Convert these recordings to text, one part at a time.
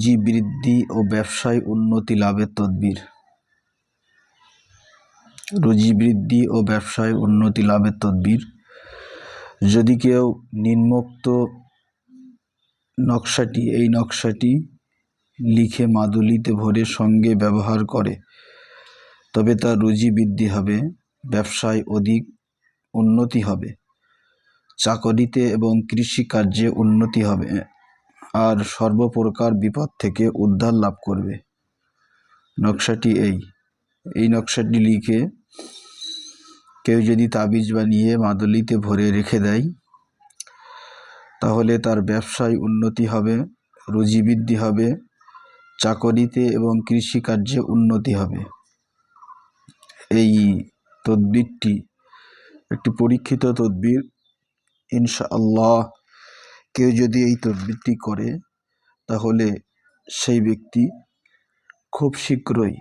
রুজি বৃদ্ধি ও ব্যবসায় উন্নতি লাভের তদবির। রুজি বৃদ্ধি ও ব্যবসায় উন্নতি লাভের তদবির। যদি কেউ নিম্নোক্ত নকশাটি, এই নকশাটি লিখে মাদুলিতে ভরে সঙ্গে ব্যবহার করে, তবে তার রুজি বৃদ্ধি হবে, ব্যবসায় অধিক উন্নতি হবে, চাকরিতে এবং কৃষিকার্যে উন্নতি হবে। আর সর্বপ্রকার বিপদ থেকে উদ্ধার লাভ করবে। নকশাটি এই। এই নকশাটি লিখে কেউ যদি তাবিজ বানিয়ে মাদুলিতে ভরে রেখে দেয়, তাহলে তার ব্যবসায় উন্নতি হবে, রুজি বৃদ্ধি হবে, চাকরিতে এবং কৃষিকার্যে উন্নতি হবে। এই তদবিরটি একটি পরীক্ষিত তদবির। ইনশাআল্লাহ কেউ যদি এই তদবিরটি করে, তাহলে সেই ব্যক্তি খুব শীঘ্রই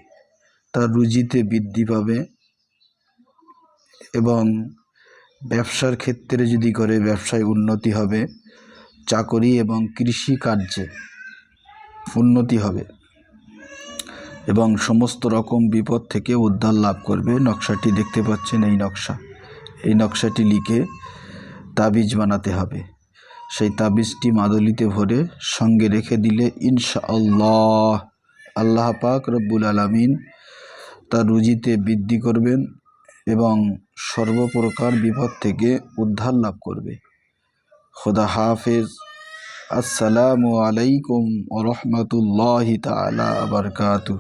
তার রুজিতে বৃদ্ধি পাবে এবং ব্যবসার ক্ষেত্রে যদি করে, ব্যবসায় উন্নতি হবে, চাকরি এবং কৃষি কার্যে উন্নতি হবে এবং সমস্ত রকম বিপদ থেকে উদ্ধার লাভ করবে। নকশাটি দেখতে পাচ্ছেন এই নকশা। এই নকশাটি লিখে তাবিজ বানাতে হবে। সেই তাবিজটি মাদলিতে ভরে সঙ্গে রেখে দিলে ইনশা আল্লাহ আল্লাহ পাক রব্বুল আলমিন তার রুজিতে বৃদ্ধি করবেন এবং সর্বপ্রকার বিপদ থেকে উদ্ধার লাভ করবে। খোদা হাফেজ। আসসালামু আলাইকুম রহমতুল্লাহ তালা আবরকাতু